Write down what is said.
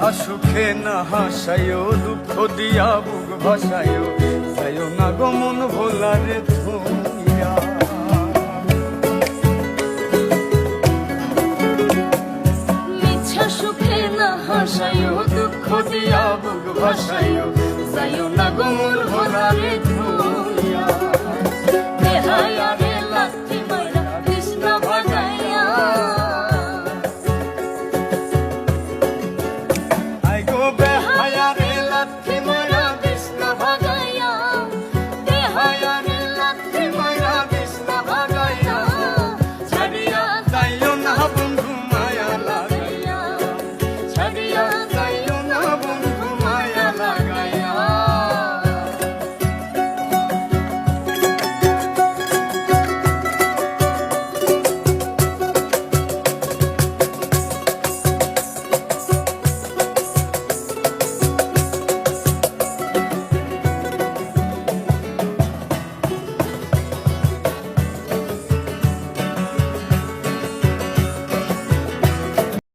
মিছা সুখে না হাসায়ও দুঃখ দিয়া বুক ভাসায়ও যাইও না গমন ভোলারে থুইয়া মিছা সুখে না হাসায়ও দুঃখ দিয়া বুক ভাসায়ও যাইও না গমন ভোলারে